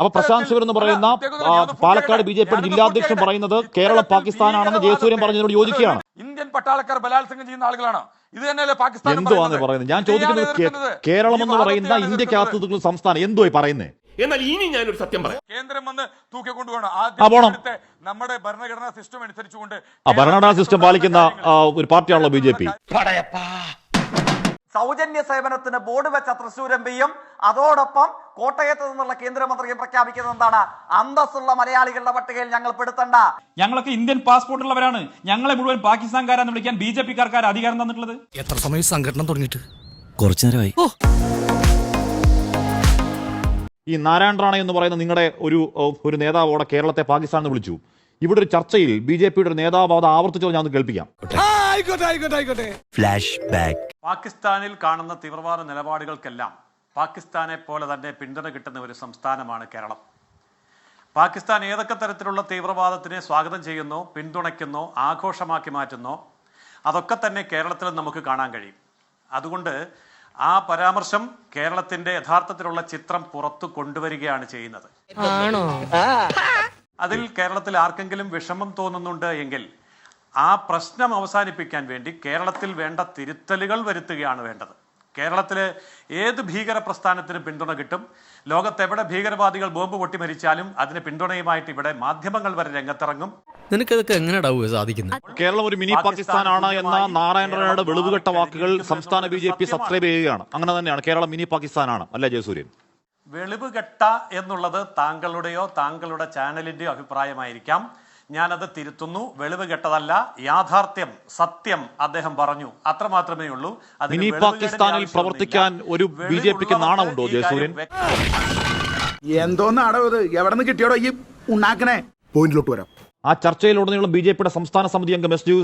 അപ്പൊ പ്രശാന്ത് ശിവൻ എന്ന് പറയുന്ന പാലക്കാട് ബി ജെ പി ജില്ലാധ്യക്ഷൻ പറയുന്നത് കേരളം പാകിസ്ഥാനാണെന്ന് ജയസൂര്യൻ പറഞ്ഞതിനോട് യോജിക്കുകയാണ്. ഇന്ത്യൻ പട്ടാളക്കാർ ബലാത്സംഗം ചെയ്യുന്ന ആളുകളാണ്? ഇത് തന്നെയല്ലേ പാകിസ്ഥാൻ എന്തുവാന്ന് പറയുന്നത്? ഞാൻ ചോദിക്കുന്നത് കേരളം എന്ന് പറയുന്ന ഇന്ത്യക്കകത്ത് സംസ്ഥാനം എന്തുവായി പറയുന്നേ? എന്നാൽ ഇനി ഞാനൊരു സത്യം പറയാം. കേന്ദ്രം വന്ന് തൂക്കിക്കൊണ്ടുപോകണം കൊണ്ടുപോകണം. ആദ്യം നമ്മുടെ ഭരണഘടനാ സിസ്റ്റം അനുസരിച്ചുകൊണ്ട് ആ ഭരണഘടനാ സിസ്റ്റം പാലിക്കുന്ന ഒരു പാർട്ടിയാണല്ലോ ബി ജെ പി. സൗജന്യ സേവനത്തിന് ബോർഡ് വെച്ച തൃശൂർ എം പിയും അതോടൊപ്പം കോട്ടയത്ത് നിന്നുള്ള കേന്ദ്രമന്ത്രിയും പ്രഖ്യാപിക്കുന്നത് എന്താണ്? അന്തസ്സുള്ള മലയാളികളുടെ പട്ടികയിൽ ഞങ്ങൾ പെടുത്തണ്ട. ഞങ്ങളൊക്കെ ഇന്ത്യൻ പാസ്പോർട്ട് ഉള്ളവരാണ് ഞങ്ങളെ മുഴുവൻ പാകിസ്ഥാൻകാരാന്ന് വിളിക്കാൻ ബി ജെ പിക്കാർക്കാർ അധികാരം തന്നിട്ടുള്ളത്? എത്ര സമയം സംഘടന തുടങ്ങിയിട്ട്? കുറച്ചു നേരമായി. ഈ നാരായണ റാണ എന്ന് പറയുന്ന നിങ്ങളുടെ ഒരു ഒരു നേതാവോടെ കേരളത്തെ പാകിസ്ഥാൻ വിളിച്ചു. ഇവിടെ ഒരു ചർച്ചയിൽ ബി ജെ പിയുടെ നേതാവ് അത് ആവർത്തിച്ചത് ഞാൻ കേൾപ്പിക്കാം. ആയിക്കോട്ടെ ആയിക്കോട്ടെ ആയിക്കോട്ടെ. ഫ്ലാഷ് ബാക്ക് പാകിസ്ഥാനിൽ കാണുന്ന തീവ്രവാദ നിലപാടുകൾക്കെല്ലാം പാകിസ്ഥാനെ പോലെ തന്നെ പിന്തുണ കിട്ടുന്ന ഒരു സംസ്ഥാനമാണ് കേരളം. പാകിസ്ഥാൻ ഏതൊക്കെ തരത്തിലുള്ള തീവ്രവാദത്തിനെ സ്വാഗതം ചെയ്യുന്നു പിന്തുണയ്ക്കുന്നോ ആഘോഷമാക്കി മാറ്റുന്നു അതൊക്കെ തന്നെ കേരളത്തിൽ നമുക്ക് കാണാൻ കഴിയും. അതുകൊണ്ട് ആ പരാമർശം കേരളത്തിന്റെ യഥാർത്ഥത്തിലുള്ള ചിത്രം പുറത്തു കൊണ്ടുവരികയാണ് ചെയ്യുന്നത്. അതിൽ കേരളത്തിൽ ആർക്കെങ്കിലും വിഷമം തോന്നുന്നുണ്ട് എങ്കിൽ ആ പ്രശ്നം അവസാനിപ്പിക്കാൻ വേണ്ടി കേരളത്തിൽ വേണ്ട തിരുത്തലുകൾ വരുത്തുകയാണ് വേണ്ടത്. കേരളത്തിലെ ഏത് ഭീകര പ്രസ്ഥാനത്തിന് പിന്തുണ കിട്ടും. ലോകത്തെവിടെ ഭീകരവാദികൾ ബോംബ് പൊട്ടി മരിച്ചാലും അതിന് പിന്തുണയുമായിട്ട് ഇവിടെ മാധ്യമങ്ങൾ വരെ രംഗത്തിറങ്ങും. നിനക്കതൊക്കെ എങ്ങനെയാടാവുക സാധിക്കുന്നത് കേരളം ഒരു മിനി പാകിസ്ഥാനാണ് എന്ന നാരായണ റാണയുടെ വെളിവുകെട്ട വാക്കുകൾ സംസ്ഥാന ബി ജെ പി സബ്സ്ക്രൈബ് ചെയ്യുകയാണ് അങ്ങനെ തന്നെയാണ് കേരളം മിനി പാകിസ്ഥാനാണ്. അല്ലേ ജയസൂര്യൻ? വെളിവുകെട്ട എന്നുള്ളത് താങ്കളുടെയോ താങ്കളുടെ ചാനലിന്റെയോ അഭിപ്രായമായിരിക്കാം. ഞാനത് തിരുത്തുന്നു. വെളിവ് കെട്ടതല്ല. യാഥാർത്ഥ്യം സത്യം അദ്ദേഹം പറഞ്ഞു. അത്ര മാത്രമേ ഉള്ളൂ. അതിന് പാകിസ്ഥാനിൽ പ്രവർത്തിക്കാൻ ഒരു ബി ജെ പിക്ക് നാണമുണ്ടോ ജയസൂര്യൻ. എന്തോന്നാടോ ഇത്? എവിടെ നിന്ന് കിട്ടിയോടോ ഈ ഉണ്ടാക്കണേ പോയിന്റിലോട്ട് വരാം. ആ ചർച്ചയിലുടനീളം ബി ജെ പിയുടെ സംസ്ഥാന സമിതി അംഗം എസ്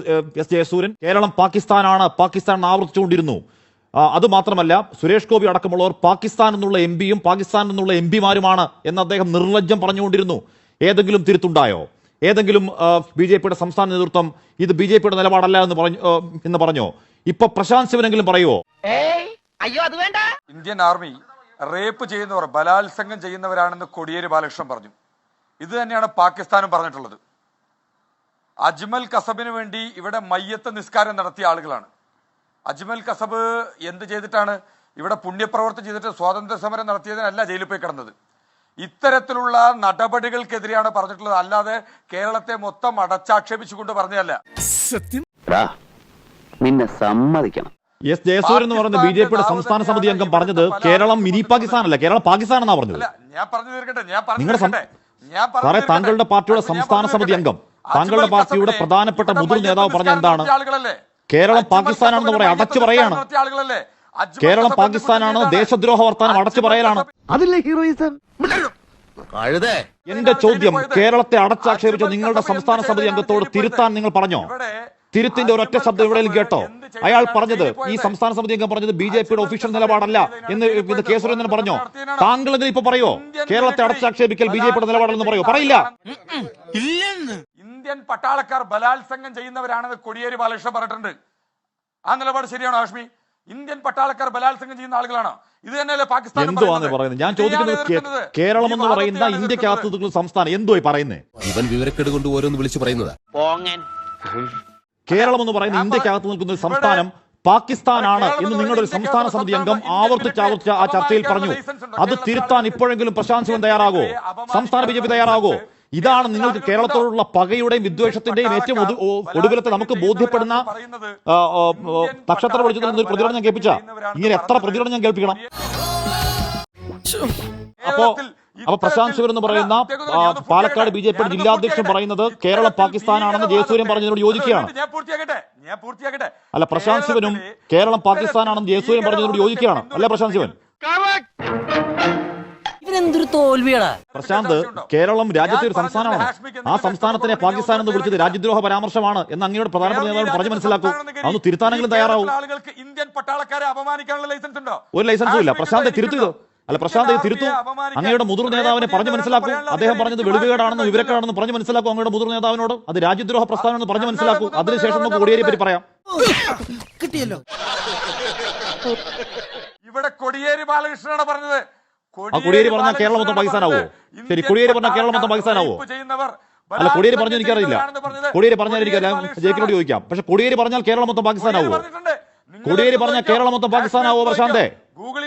എസ് ജയസൂര്യൻ കേരളം പാകിസ്ഥാനാണ്. പാകിസ്ഥാൻ ആവർത്തിച്ചുകൊണ്ടിരുന്നു. അത് മാത്രമല്ല സുരേഷ് ഗോപി അടക്കമുള്ളവർ പാകിസ്ഥാൻ എന്നുള്ള എം പിയും പാകിസ്ഥാൻ എന്നുള്ള എം പിമാരുമാണ് എന്ന് അദ്ദേഹം നിർലജ്ജം പറഞ്ഞുകൊണ്ടിരുന്നു. ഏതെങ്കിലും തിരുത്തുണ്ടായോ? ഏതെങ്കിലും ബി ജെ പിയുടെ സംസ്ഥാന നേതൃത്വം ഇത് ബി ജെ പിയുടെ നിലപാടല്ല എന്ന് പറഞ്ഞു എന്ന് പറഞ്ഞോ? ഇപ്പൊ പ്രശാന്ത് ശിവനെങ്കിലും വേണ്ട. ഇന്ത്യൻ ആർമി റേപ്പ് ചെയ്യുന്നവർ ബലാത്സംഗം ചെയ്യുന്നവരാണെന്ന് കോടിയേരി ബാലകൃഷ്ണൻ പറഞ്ഞു. ഇത് തന്നെയാണ് പാകിസ്ഥാനും പറഞ്ഞിട്ടുള്ളത്. അജ്മൽ കസബിന് വേണ്ടി ഇവിടെ മയ്യത്ത് നിസ്കാരം നടത്തിയ ആളുകളാണ്. അജ്മൽ കസബ് എന്ത് ചെയ്തിട്ടാണ് ഇവിടെ പുണ്യപ്രവർത്തി ചെയ്തിട്ട് സ്വാതന്ത്ര്യ സമരം നടത്തിയതിനല്ല ജയിലിൽ പോയി കിടന്നത്? ഇത്തരത്തിലുള്ള നടപടികൾക്കെതിരെയാണ് പറഞ്ഞിട്ടുള്ളത്. അല്ലാതെ കേരളത്തെ മൊത്തം അടച്ചാക്ഷേപിച്ചുകൊണ്ട് പറഞ്ഞതല്ല. സത്യം? നിന്നെ സമ്മതിക്കണം. എസ് ജയസൂര്യൻ എന്ന് പറയുന്ന ബി ജെ പിയുടെ സംസ്ഥാന സമിതി അംഗം പറഞ്ഞത് കേരളം മിനി പാകിസ്ഥാൻ അല്ല കേരളം പാകിസ്ഥാൻ എന്നാ പറഞ്ഞത്. അല്ല ഞാൻ പറഞ്ഞു തീർക്കട്ടെ ഞാൻ പറഞ്ഞു നിങ്ങളുടെ സം- ഞാൻ പറഞ്ഞു സാറേ താങ്കളുടെ പാർട്ടിയുടെ സംസ്ഥാന സമിതി അംഗം. താങ്കളുടെ പാർട്ടിയുടെ പ്രധാനപ്പെട്ട മുതിർന്ന നേതാവ് പറഞ്ഞ എന്താണ്? കേരളം പാകിസ്ഥാനാണെന്ന് പറയാം അടച്ചു പറയാണ്. കേരളം പാകിസ്ഥാനാണ് ദേശദ്രോഹ വർത്താനം അടച്ചു പറയലാണ്? അതില്ലേ ഹീറോയിസം? എന്റെ ചോദ്യം കേരളത്തെ അടച്ചാക്ഷേപിച്ച നിങ്ങളുടെ സംസ്ഥാന സമിതി അംഗത്തോട് തിരുത്താൻ നിങ്ങൾ പറഞ്ഞോ? തിരുത്തിന്റെ ഒരൊറ്റ ശബ്ദം എവിടെയും കേട്ടോ. അയാൾ പറഞ്ഞത് ഈ സംസ്ഥാന സമിതി അംഗം പറഞ്ഞത് ബി ജെ പിയുടെ ഒഫീഷ്യൽ നിലപാടല്ല എന്ന് ഇത് കെ സുരേന്ദ്രൻ പറഞ്ഞോ? താങ്കൾ ഇതിന് ഇപ്പൊ പറയോ? കേരളത്തെ അടച്ചാക്ഷേപിക്കൽ ബി ജെ പിയുടെ നിലപാടെന്ന് പറയോ? പറയില്ല. ഇന്ത്യൻ പട്ടാളക്കാർ ബലാത്സംഗം ചെയ്യുന്നവരാണെന്ന് കൊടിയേരി ബാലകൃഷ്ണൻ പറഞ്ഞിട്ടുണ്ട്. ആ നിലപാട് ശരിയാണോ ഹാഷ്മി? ഇന്ത്യൻ പട്ടാളക്കാർ ബലാത്സംഗം ചെയ്യുന്ന ആളുകളാണ്. ഇത് തന്നെയല്ലേ പാകിസ്ഥാൻ എന്തുവാന്ന് പറയുന്നത്? ഞാൻ ചോദിക്കുന്നത് കേരളം എന്ന് പറയുന്ന ഇന്ത്യക്കകത്ത് സംസ്ഥാനം എന്തുവായി പറയുന്നേ? ഇവൻ വിവരക്കേട് കൊണ്ട് ഓരോന്ന് വിളിച്ചു പറയുന്നത്. കേരളം എന്ന് പറയുന്ന ഇന്ത്യക്കകത്ത് നിൽക്കുന്ന ഒരു സംസ്ഥാനം പാകിസ്ഥാനാണ് എന്ന് നിങ്ങളുടെ ഒരു സംസ്ഥാന സമിതി അംഗം ആവർത്തിച്ച് ആവർത്തിച്ച് ആ ചർച്ചയിൽ പറഞ്ഞു. അത് തിരുത്താൻ ഇപ്പോഴെങ്കിലും പ്രശാന്ത് സിംഗ് തയ്യാറാകോ സംസ്ഥാന ബി ജെ പി തയ്യാറാകോ ഇതാണ് നിങ്ങൾക്ക് കേരളത്തോടുള്ള പകയുടെയും വിദ്വേഷത്തിന്റെയും ഏറ്റവും ഒടുവിലത്തെ നമുക്ക് ബോധ്യപ്പെടുന്ന നക്ഷത്ര വെളിച്ചത്തിൽ നിന്നൊരു പ്രതികരണം ഞാൻ കേൾപ്പിച്ച? ഇങ്ങനെ എത്ര പ്രതികരണം ഞാൻ കേൾപ്പിക്കണം? അപ്പോ അപ്പൊ പ്രശാന്ത് ശിവൻ എന്ന് പറയുന്ന പാലക്കാട് ബി ജെ പി ജില്ലാധ്യക്ഷൻ പറയുന്നത് കേരളം പാകിസ്ഥാനാണെന്ന് ജയസൂര്യൻ പറഞ്ഞതിനോട് യോജിക്കുകയാണ്. അല്ല പ്രശാന്ത് ശിവനും കേരളം പാകിസ്ഥാനാണെന്ന് ജയസൂര്യൻ പറഞ്ഞതിനോട് യോജിക്കുകയാണ്. അല്ലേ പ്രശാന്ത് ശിവൻ തോൽവിയാടാ പ്രശാന്ത് കേരളം രാജ്യത്തെ ഒരു സംസ്ഥാനമാണ്. ആ സംസ്ഥാനത്തിനെ പാകിസ്ഥാൻ എന്ന് വിളിച്ചത് രാജ്യദ്രോഹ പരാമർശമാണ് എന്ന് അങ്ങയുടെ പ്രധാനപ്പെട്ട നേതാവ് പറഞ്ഞു മനസ്സിലാക്കൂ. അന്ന് തിരുത്താനെങ്കിലും തയ്യാറാവും. ഇന്ത്യൻ പട്ടാളക്കാരെ അപമാനിക്കാനുള്ള ലൈസൻസ് ഉണ്ടോ? ഒരു ലൈസൻസും ഇല്ല. പ്രശാന്ത് തിരുത്തു അല്ല പ്രശാന്ത് തിരുത്തു. അങ്ങയുടെ മുതിർന്ന നേതാവിനെ പറഞ്ഞു മനസ്സിലാക്കൂ. അദ്ദേഹം പറഞ്ഞത് വെളിവേടാണെന്ന് വിവരക്കേടാണെന്ന് പറഞ്ഞു മനസ്സിലാക്കൂ അങ്ങയുടെ മുതിർന്ന നേതാവിനോട്. അത് രാജ്യദ്രോഹ പ്രസ്ഥാനം എന്ന് പറഞ്ഞു മനസ്സിലാക്കൂ. അതിനുശേഷം നമുക്ക് കോടിയേരി പറ്റി പറയാം. കിട്ടിയല്ലോ. ഇവിടെ കൊടിയേരി ബാലകൃഷ്ണനാണ് പറഞ്ഞത്. ആ കൊടിയേരി പറഞ്ഞാൽ കേരളം മൊത്തം പാകിസ്ഥാനാവോ? ശരി കൊടിയേരി പറഞ്ഞാൽ കേരളം മൊത്തം പാകിസ്ഥാനാവോ? അല്ല കൊടിയേരി പറഞ്ഞു എനിക്കറിയില്ല കൊടിയേരി പറഞ്ഞാൽ എനിക്കറിയാം ജയിക്കിനോട് ചോദിക്കാം. പക്ഷെ കൊടിയേരി പറഞ്ഞാൽ കേരളം മൊത്തം പാകിസ്ഥാനാവോ? കൊടിയേരി പറഞ്ഞാൽ കേരളം മൊത്തം പാകിസ്ഥാനാവോ പ്രശാന്തെ? ഗൂഗിൾ.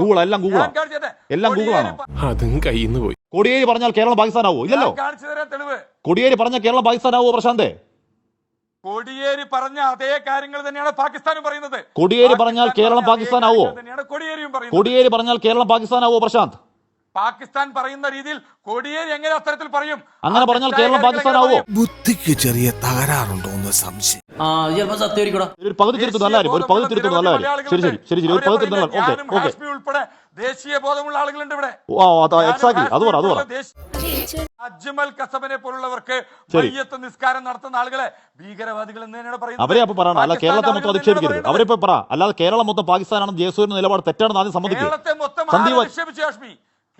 ഗൂഗിൾ എല്ലാം എല്ലാം ഗൂഗിളാണോ അതും കയ്യിൽ നിന്ന് പോയി. കോടിയേരി പറഞ്ഞാൽ കേരളം പാകിസ്ഥാനാവോ? ഇല്ലല്ലോ. കൊടിയേരി പറഞ്ഞ കോടിയേരി പറഞ്ഞാൽ കേരളം പാകിസ്ഥാനാവോ പ്രശാന്തേ? കോടിയേരി പറഞ്ഞ അതേ കാര്യങ്ങൾ തന്നെയാണ് പാകിസ്ഥാനും പറയുന്നത്. കോടിയേരി പറഞ്ഞാൽ കേരളം പാകിസ്ഥാൻ ആവോ കോടിയേരിയും പറയുന്നത്. കോടിയേരി പറഞ്ഞാൽ കേരളം പാകിസ്ഥാൻ ആവോ പ്രശാന്ത്? പാകിസ്ഥാൻ പറയുന്ന രീതിയിൽ കോടിയേരി എങ്ങനെ അത്തരത്തിൽ പറയും? അങ്ങനെ പറഞ്ഞാൽ കേരളം പാകിസ്ഥാൻ ആവോ പാകിസ്ഥാനാവോ ബുദ്ധിക്ക് ചെറിയ തകരാറുണ്ടോ എന്ന് സംശയം. ഒരു പകുതി തിരുത്തുന്നു നല്ല കാര്യം ഒരു പകുതി തിരുത്തുന്നു നല്ല കാര്യം. ശരി ശരി ശരി ഒരു പകുതി തിരുത്തുന്നു ഓക്കെ ഓക്കെ. ദേശീയ ബോധമുള്ള ആളുകളുണ്ട് ഇവിടെ. ഓ എക്സാക്ട്ലി അത് പറ അത് പറ. അജ്മൽ കസബനെ പോലുള്ളവർക്ക് വയ്യത്ത് മയ്യത്ത് നിസ്കാരം നടത്തുന്ന ആളുകളെ ഭീകരവാദികൾ എന്ന് തന്നെയാണ് പറയുന്നത്. അവരെ അപ്പൊ പറയണം. അല്ല കേരളത്തെ മൊത്തം അധിക്ഷേപിക്കരുത്. അവരെ ഇപ്പൊ പറ. അല്ലാതെ കേരളം മൊത്തം പാകിസ്ഥാനാണെന്ന് ജയസൂര്യന്റെ നിലപാട് തെറ്റാണെന്ന് ആദ്യം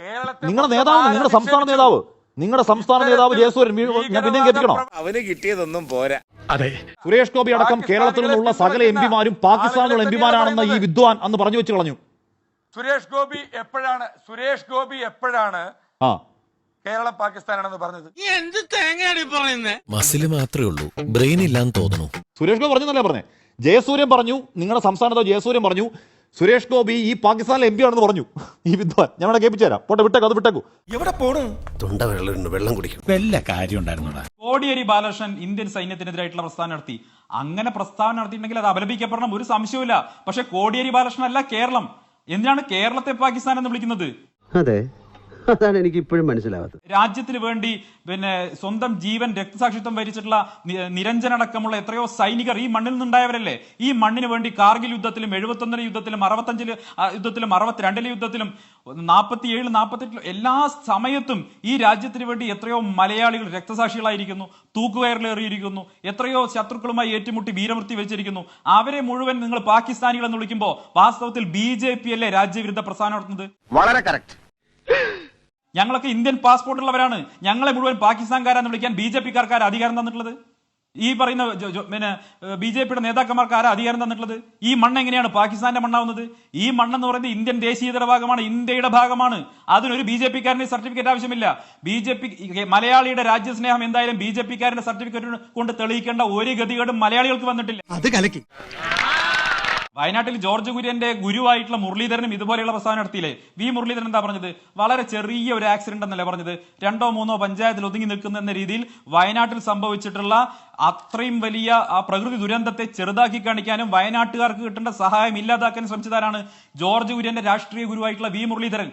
കേരളത്തെ നിങ്ങളുടെ നേതാവ് നിങ്ങളുടെ സംസ്ഥാന? നേതാവ് നിങ്ങളുടെ സംസ്ഥാന നേതാവ് ജയസൂര്യൻ ഞാൻ പിന്നെയും കേൾപ്പിക്കണോ? അവന് കിട്ടിയതൊന്നും പോരാ. അതെ. സുരേഷ് ഗോപി അടക്കം കേരളത്തിൽ നിന്നുള്ള സകല എം പിമാരും പാകിസ്ഥാനിലുള്ള എം പിമാരാണെന്ന് ഈ വിദ്വാൻ അന്ന് പറഞ്ഞു വെച്ച് കളഞ്ഞു. സുരേഷ് ഗോപി എപ്പോഴാണ് സുരേഷ് ഗോപി എപ്പോഴാണ് ആ. കേരളം പാകിസ്ഥാനാണെന്ന് പറഞ്ഞത്? എന്ത് തേങ്ങയാണ് പറയുന്നത് മസിൽ മാത്രമേ ഉള്ളൂ. ബ്രെയിൻ ഇല്ലാന്ന് തോന്നുന്നു. സുരേഷ് ഗോപി പറഞ്ഞല്ലേ പറഞ്ഞേ? ജയസൂര്യൻ പറഞ്ഞു നിങ്ങളുടെ സംസ്ഥാനത്തോ ജയസൂര്യൻ പറഞ്ഞു സുരേഷ് ഗോപി ഈ പാകിസ്ഥാനിലെ എം പി ആണെന്ന് പറഞ്ഞു. ഈ വിദ്വാൻ ഞാൻ അവിടെ കേൾപ്പിച്ചു തരാം പോട്ടെ വിട്ടേക്കു അത് വിട്ടേക്കു. എവിടെ പോണു? തൊണ്ട വെള്ളം വെള്ളം കുടിക്കും. വല്ല കാര്യം ഉണ്ടായിരുന്നോടാ. കോടിയേരി ബാലകൃഷ്ണൻ ഇന്ത്യൻ സൈന്യത്തിനെതിരായിട്ടുള്ള പ്രസ്താവന നടത്തി. അങ്ങനെ പ്രസ്താവന നടത്തിയിട്ടുണ്ടെങ്കിൽ അത് അപലപിക്കപ്പെടണം ഒരു സംശയവുമില്ല. പക്ഷെ കോടിയേരി ബാലകൃഷ്ണൻ അല്ല കേരളം. എന്തിനാണ് കേരളത്തെ പാകിസ്ഥാൻ എന്ന് വിളിക്കുന്നത്? അതെ. അതാണ് എനിക്ക് ഇപ്പോഴും മനസ്സിലാവാത്തത്. രാജ്യത്തിന് വേണ്ടി പിന്നെ സ്വന്തം ജീവൻ രക്തസാക്ഷിത്വം വരിച്ചിട്ടുള്ള നിരഞ്ജനടക്കമുള്ള നിരഞ്ജൻ അടക്കമുള്ള എത്രയോ സൈനികർ ഈ മണ്ണിൽ നിന്നുണ്ടായവരല്ലേ? ഈ മണ്ണിന് വേണ്ടി കാർഗിൽ യുദ്ധത്തിലും എഴുപത്തൊന്നിലെ യുദ്ധത്തിലും അറുപത്തഞ്ചിൽ യുദ്ധത്തിലും അറുപത്തിരണ്ടിലെ യുദ്ധത്തിലും നാൽപ്പത്തിയേഴ് നാൽപ്പത്തെട്ടിലും എല്ലാ സമയത്തും ഈ രാജ്യത്തിന് വേണ്ടി എത്രയോ മലയാളികൾ രക്തസാക്ഷികളായിരിക്കുന്നു തൂക്കുകയറിലേറിയിരിക്കുന്നു എത്രയോ ശത്രുക്കളുമായി ഏറ്റുമുട്ടി വീരമൃത്തി വെച്ചിരിക്കുന്നു അവരെ മുഴുവൻ നിങ്ങൾ പാകിസ്ഥാനികൾ എന്ന് വിളിക്കുമ്പോൾ വാസ്തവത്തിൽ ബി ജെ പി അല്ലേ രാജ്യവിരുദ്ധ പ്രസ്ഥാനം നടത്തുന്നത്? വളരെ കറക്റ്റ് ഞങ്ങളൊക്കെ ഇന്ത്യൻ പാസ്പോർട്ട് ഉള്ളവരാണ് ഞങ്ങളെ മുഴുവൻ പാകിസ്ഥാൻകാരാന്ന് വിളിക്കാൻ ബി ജെ പിക്കാർക്കാർ അധികാരം തന്നിട്ടുള്ളത്? ഈ പറയുന്ന പിന്നെ ബി ജെ പിയുടെ നേതാക്കന്മാർക്ക് ആരാ അധികാരം തന്നിട്ടുള്ളത്? ഈ മണ്ണ് എങ്ങനെയാണ് പാകിസ്ഥാന്റെ മണ്ണാവുന്നത്? ഈ മണ്ണെന്ന് പറയുന്നത് ഇന്ത്യൻ ദേശീയതയുടെ ഭാഗമാണ് ഇന്ത്യയുടെ ഭാഗമാണ്. അതിനൊരു ബി ജെ പിക്കാരന്റെ സർട്ടിഫിക്കറ്റ് ആവശ്യമില്ല. ബി ജെ പി മലയാളിയുടെ രാജ്യസ്നേഹം എന്തായാലും ബി ജെ പിക്കാരന്റെ സർട്ടിഫിക്കറ്റ് കൊണ്ട് തെളിയിക്കേണ്ട ഒരു ഗതികേടും മലയാളികൾക്ക് വന്നിട്ടില്ല. അത് കലക്കി. വയനാട്ടിൽ ജോർജ് കുര്യന്റെ ഗുരുവായിട്ടുള്ള മുരളീധരനും ഇതുപോലെയുള്ള പ്രസ്താവന നടത്തിയില്ലേ? വി മുരളീധരൻ എന്താ പറഞ്ഞത്? വളരെ ചെറിയ ഒരു ആക്സിഡന്റ് എന്നല്ലേ പറഞ്ഞത്? രണ്ടോ മൂന്നോ പഞ്ചായത്തിൽ ഒതുങ്ങി നിൽക്കുന്ന എന്ന രീതിയിൽ വയനാട്ടിൽ സംഭവിച്ചിട്ടുള്ള അത്രയും വലിയ ആ പ്രകൃതി ദുരന്തത്തെ ചെറുതാക്കി കാണിക്കാനും വയനാട്ടുകാർക്ക് കിട്ടേണ്ട സഹായം ഇല്ലാതാക്കാനും ശ്രമിച്ചതാരാണ് ജോർജ് കുര്യന്റെ രാഷ്ട്രീയ ഗുരുവായിട്ടുള്ള വി മുരളീധരൻ?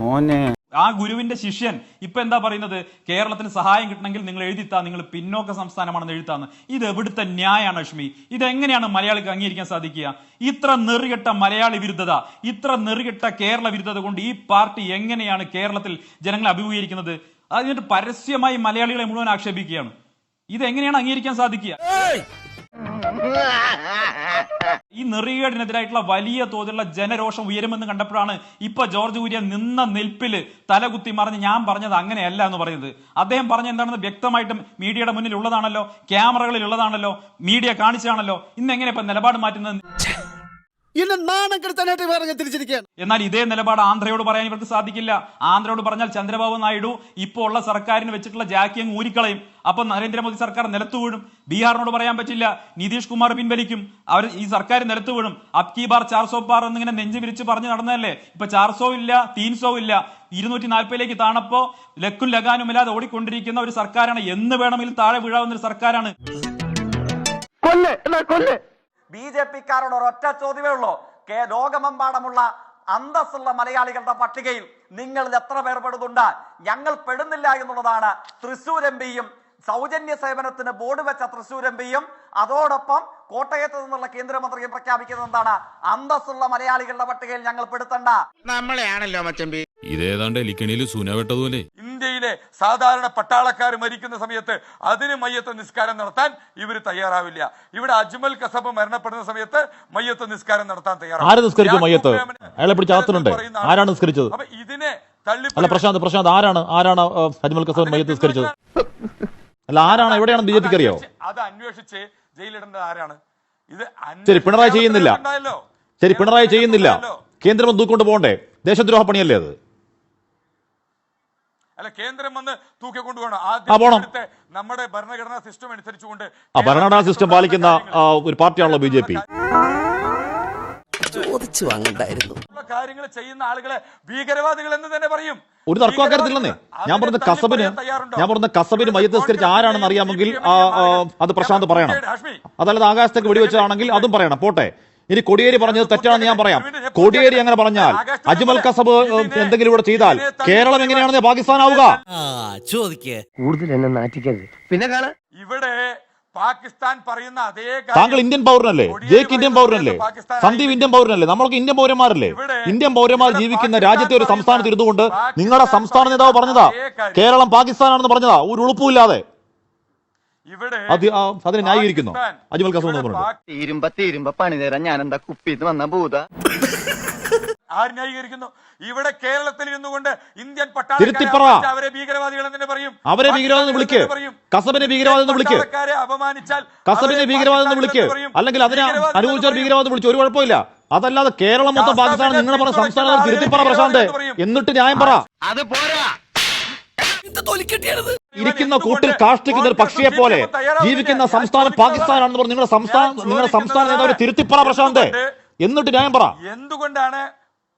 മോനെ. ആ ഗുരുവിന്റെ ശിഷ്യൻ ഇപ്പൊ എന്താ പറയുന്നത്? കേരളത്തിന് സഹായം കിട്ടണമെങ്കിൽ നിങ്ങൾ എഴുതിത്താ നിങ്ങൾ പിന്നോക്ക സംസ്ഥാനമാണെന്ന് എഴുതാന്ന് ഇത് എവിടുത്തെ ന്യായമാണ് അഷ്മി ഇതെങ്ങനെയാണ് മലയാളിക്ക് അംഗീകരിക്കാൻ സാധിക്കുക? ഇത്ര നെറുകെട്ട മലയാളി വിരുദ്ധത ഇത്ര നെറുകെട്ട കേരള വിരുദ്ധത കൊണ്ട് ഈ പാർട്ടി എങ്ങനെയാണ് കേരളത്തിൽ ജനങ്ങളെ അഭിമുഖീകരിക്കുന്നത്? അതിനിട്ട് പരസ്യമായി മലയാളികളെ മുഴുവൻ ആക്ഷേപിക്കുകയാണ്. ഇതെങ്ങനെയാണ് അംഗീകരിക്കാൻ സാധിക്കുക? ഈ നെറികേടിനെതിരായിട്ടുള്ള വലിയ തോതിലുള്ള ജനരോഷം ഉയരുമെന്ന് കണ്ടപ്പോഴാണ് ഇപ്പൊ ജോർജ് കുര്യൻ നിന്ന നിൽപ്പിൽ തലകുത്തി മറിഞ്ഞ് ഞാൻ പറഞ്ഞത് അങ്ങനെയല്ല എന്ന് പറയുന്നത്. അദ്ദേഹം പറഞ്ഞ എന്താണെന്ന് വ്യക്തമായിട്ടും മീഡിയയുടെ മുന്നിൽ ഉള്ളതാണല്ലോ ക്യാമറകളിൽ ഉള്ളതാണല്ലോ മീഡിയ കാണിച്ചതാണല്ലോ ഇന്ന് എങ്ങനെ ഇപ്പൊ നിലപാട് മാറ്റുന്നത്? എന്നെ നാണം കെടുത്താനായിട്ട് പറഞ്ഞ് തിരിച്ചിരിക്കുകയാണ്. എന്നാൽ ഇതേ നിലപാട് ആന്ധ്രയോട് പറയാൻ ഇവർക്ക് സാധിക്കില്ല. ആന്ധ്രയോട് പറഞ്ഞാൽ ചന്ദ്രബാബു നായിഡു ഇപ്പോൾ ഉള്ള സർക്കാരിന് വെച്ചിട്ടുള്ള ജാക്കി അങ്ങ് ഊരിക്കളയും. അപ്പൊ നരേന്ദ്രമോദി സർക്കാർ നിലത്തു വീഴും. ബീഹാറിനോട് പറയാൻ പറ്റില്ല. നിതീഷ് കുമാർ പിൻവലിക്കും. അവർ ഈ സർക്കാർ നിലത്തു വീഴും. അബ്കി ബാർ ചാർസോ ബാർ എന്നിങ്ങനെ നെഞ്ചു വിരിച്ച് പറഞ്ഞു നടന്നതല്ലേ? ഇപ്പൊ ചാർസോ ഇല്ല തീൻസോ ഇല്ല. ഇരുന്നൂറ്റി നാൽപ്പതിലേക്ക് താണപ്പോ ലക്കും ലഗാനും ഇല്ലാതെ ഓടിക്കൊണ്ടിരിക്കുന്ന ഒരു സർക്കാരാണ്. എന്ന് വേണമെങ്കിൽ താഴെ വീഴാവുന്ന ഒരു സർക്കാരാണ്. ബി ജെ പിക്കാരോട് ഒരൊറ്റ ചോദ്യമേ ഉള്ളൂ. കെ ലോകമെമ്പാടുമുള്ള അന്തസ്സുള്ള മലയാളികളുടെ പട്ടികയിൽ നിങ്ങളിൽ എത്ര പേർ പെടുന്നുണ്ട്? ഞങ്ങൾ പെടുന്നില്ല എന്നുള്ളതാണ് തൃശൂർ എം പിയും സൗജന്യ സേവനത്തിന് ബോർഡ് വെച്ച തൃശൂർ എം പിയും അതോടൊപ്പം കോട്ടയത്ത് നിന്നുള്ള കേന്ദ്രമന്ത്രിയും പ്രഖ്യാപിക്കുന്നത് എന്താണ്? അന്തസ്സുള്ള മലയാളികളുടെ പട്ടികയിൽ ഞങ്ങൾ പെടുത്തണ്ട. നമ്മളെയാണല്ലോ മച്ചമ്പി ഇതേതാണ്ട് എലിക്കണിയിൽ സൂനവെട്ടതുപോലെ ഇന്ത്യയിലെ സാധാരണ പട്ടാളക്കാർ മരിക്കുന്ന സമയത്ത് അതിന് മയ്യത്ത് നിസ്കാരം നടത്താൻ ഇവർ തയ്യാറാവില്ല. ഇവിടെ അജ്മൽ കസബ് മരണപ്പെടുന്ന സമയത്ത് മയ്യത്ത് നിസ്കാരം നടത്താൻ? അപ്പൊ ഇതിനെ തള്ളി അല്ല പ്രശാന്ത് പ്രശാന്ത് ആരാണ് ആരാണ് അജ്മൽ കസബ് മയ്യത്ത് നിസ്കരിച്ചത്? അല്ല ആരാണ്? എവിടെയാണ് ബി ജെ പിക്ക് അറിയോ? അത് അന്വേഷിച്ച് ജയിലിടേണ്ടത് ആരാണ്? ഇത് ശരി പിണറായി ചെയ്യുന്നില്ല. ശരി പിണറായി ചെയ്യുന്നില്ല. കേന്ദ്രം തൂക്കൊണ്ട് പോകണ്ടേ? ദേശദ്രോഹ പണിയല്ലേ അത്? അല്ല കേന്ദ്രം വന്ന് തൂക്കിക്കൊണ്ട് പോകണം. നമ്മുടെ ഭരണഘടനാ സിസ്റ്റം അനുസരിച്ചുകൊണ്ട് ആ ഭരണഘടനാ സിസ്റ്റം പാലിക്കുന്ന ഒരു പാർട്ടിയാണല്ലോ ബി ജെ പി. ചോദിച്ചു വാങ്ങണ്ടായിരുന്നു. കാര്യങ്ങൾ ചെയ്യുന്ന ആളുകളെ ഭീകരവാദികൾ എന്ന് തന്നെ പറയും. ഒരു തർക്കം അക്കാര്യത്തില്ലെന്നേ ഞാൻ പറഞ്ഞ കസബിന് ഞാൻ പറഞ്ഞ കസബിന് മയ്യത്ത് നിസ്കരിച്ച് ആരാണെന്ന് അറിയാമെങ്കിൽ അത് പ്രശാന്ത് പറയണം. അതല്ലാതെ ആകാശത്തേക്ക് വെടിവെച്ചതാണെങ്കിൽ അതും പറയണം. പോട്ടെ. ഇനി കൊടിയേരി പറഞ്ഞത് തെറ്റാണെന്ന് ഞാൻ പറയാം. കൊടിയേരി അങ്ങനെ പറഞ്ഞാൽ അജ്മൽ കസബ് എന്തെങ്കിലും ഇവിടെ ചെയ്താൽ കേരളം എങ്ങനെയാണെന്ന് പാകിസ്ഥാൻ ആവുക ചോദിക്കേ. കൂടുതൽ എന്നെ നാറ്റിക്കരുത്. പിന്നെ കാണാ. ഇവിടെ പാകിസ്ഥാൻ പറയുന്ന അതേ താങ്കൾ ഇന്ത്യൻ പൗരനല്ലേ? ജേക്ക് ഇന്ത്യൻ പൗരനല്ലേ? സന്ദീപ് ഇന്ത്യൻ പൗരനല്ലേ? നമ്മൾക്ക് ഇന്ത്യൻ പൗരന്മാരല്ലേ? ഇന്ത്യൻ പൗരന്മാർ ജീവിക്കുന്ന രാജ്യത്തെ ഒരു സംസ്ഥാനത്ത് ഇരുന്നുകൊണ്ട് നിങ്ങളുടെ സംസ്ഥാന നേതാവ് പറഞ്ഞതാ കേരളം പാകിസ്ഥാനാണെന്ന് പറഞ്ഞതാ ഒരു ഉളുപ്പുമില്ലാതെ ഇവിടെ അത് ആ, അതിനെ ന്യായീകരിക്കുന്നു. അജ്മൽ ഇവിടെ പറഞ്ഞു തീരുമ്പ പണി തരാൻ ഞാൻ എന്താ കുപ്പിന്ന് വന്ന ഭൂത? ആര് ന്യായീകരിക്കുന്നു ഇവിടെ കേരളത്തിൽ ഇരുന്നുകൊണ്ട് ഇന്ത്യൻ തിരുത്തിപ്പറ. പട്ടാളക്കാരെ അവരെ ഭീകരവാദികൾ പറയും അവരെ ഭീകരവാദി വിളിക്ക് കസബിനെ ഭീകരവാദി വിളിക്ക് അപമാനിച്ചാൽ കസബിനെ ഭീകരവാദി വിളിക്ക് അല്ലെങ്കിൽ അതിനെ എന്ന് ഭീകരവാദം വിളിച്ചു ഒരു കുഴപ്പമില്ല അതല്ലാതെ കേരളം മൊത്തം പാകിസ്ഥാൻ നിങ്ങൾ പറഞ്ഞ സംസ്ഥാനം തിരുത്തിപ്പറ പ്രശാന്ത്. എന്നിട്ട് ന്യായം പറ അത് പോരാ ഇരിക്കുന്ന കൂട്ടിൽ കാഷ്ടിക്കുന്ന ഒരു പക്ഷിയെ പോലെ ജീവിക്കുന്ന സംസ്ഥാനം പാകിസ്ഥാനാണെന്ന് പറഞ്ഞു നിങ്ങളുടെ സംസ്ഥാന നിങ്ങളുടെ സംസ്ഥാന നേതാവ് തിരുത്തിപ്പറ പ്രശാന്ത് എന്നിട്ട് ന്യായം പറ എന്തുകൊണ്ടാണ്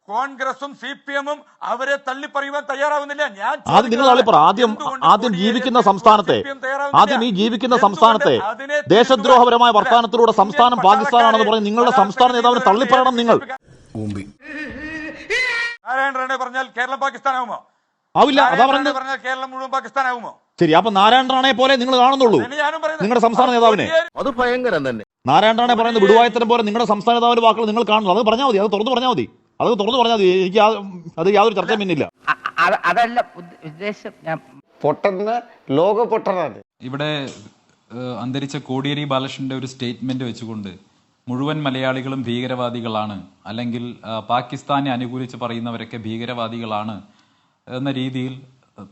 കോൺഗ്രസും സി പി എമ്മും അവരെ തള്ളിപ്പറയുവാൻ തയ്യാറാവുന്നില്ല. ഞാൻ ആദ്യം നിങ്ങൾ തള്ളിപ്പറ ആദ്യം ആദ്യം ജീവിക്കുന്ന സംസ്ഥാനത്തെ ആദ്യം ഈ ജീവിക്കുന്ന സംസ്ഥാനത്തെ ദേശദ്രോഹപരമായ വർത്തമാനത്തിലൂടെ സംസ്ഥാനം പാകിസ്ഥാനാണെന്ന് പറഞ്ഞ് നിങ്ങളുടെ സംസ്ഥാന നേതാവിനെ തള്ളിപ്പറയണം നിങ്ങൾ. നാരായണ റാണെ പറഞ്ഞാൽ കേരളം പാകിസ്ഥാനാവുമോ? ആവില്ല അതാ പറഞ്ഞു പറഞ്ഞാൽ കേരളം മുഴുവൻ പാകിസ്ഥാനാവുമോ? ശരി അപ്പൊ നാരായണ റാണയെ പോലെ നിങ്ങൾ കാണുന്നുള്ളൂ. നിങ്ങളുടെ സംസ്ഥാന നേതാവിനെ. അത് ഭയങ്കരം തന്നെ. നാരായണ റാണെ പറയുന്നത് വിടുവായത്തരം പോലെ നിങ്ങളുടെ സംസ്ഥാന നേതാവിന്റെ വാക്കുകൾ നിങ്ങൾ കാണുന്നു. അത് പറഞ്ഞാൽ മതി അത് തുറന്നു പറഞ്ഞാൽ മതി. അത് തുറന്നു പറഞ്ഞാൽ എനിക്ക് അത് യാതൊരു ചർച്ച പിന്നില്ല. അതല്ല ഉദ്ദേശം ഞാൻ പൊട്ടുന്ന ലോക പൊട്ടനാണ് ഇവിടെ അന്തരിച്ച കോടിയേരി ബാലകൃഷ്ണന്റെ ഒരു സ്റ്റേറ്റ്മെന്റ് വെച്ചുകൊണ്ട് മുഴുവൻ മലയാളികളും ഭീകരവാദികളാണ്. അല്ലെങ്കിൽ പാകിസ്ഥാനെ അനുകൂലിച്ച് പറയുന്നവരൊക്കെ ഭീകരവാദികളാണ് എന്ന രീതിയിൽ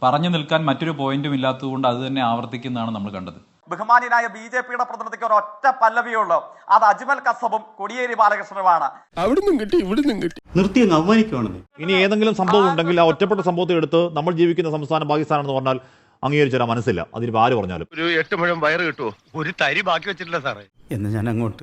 പറഞ്ഞു നിൽക്കാൻ മറ്റൊരു പോയിന്റും ഇല്ലാത്തതുകൊണ്ട് അത് തന്നെ ആവർത്തിക്കുന്നതാണ് നമ്മൾ കണ്ടത്. ബഹുമാനിയനായ ബി ജെ പിയുടെ പ്രതിനിധിക്ക് ഒരു ഒറ്റ പല്ലവിയേ ഉള്ളൂ. അത് അജ്മൽ കസബും കൊടിയേരി ബാലകൃഷ്ണനുമാണ്. അവിടുന്ന് കിട്ടി ഇവിടുന്നും കിട്ടി. നിർത്തി അങ്ങ് അവമാനിക്കുവാണെന്ന്. ഇനി ഏതെങ്കിലും സംഭവം ഉണ്ടെങ്കിൽ ആ ഒറ്റപ്പെട്ട സംഭവത്തെ എടുത്ത് നമ്മൾ ജീവിക്കുന്ന സംസ്ഥാനം പാകിസ്ഥാനെന്ന് പറഞ്ഞാൽ അംഗീകരിച്ചു തരാൻ മനസ്സില്ല. അതിന് ആര് പറഞ്ഞാലും. ഒരു എട്ട് മുഴം വയറ് കിട്ടുമോ ഒരു തരി ബാക്കി വെച്ചിട്ടില്ല സാറേ. എന്ന് ഞാൻ അങ്ങോട്ട്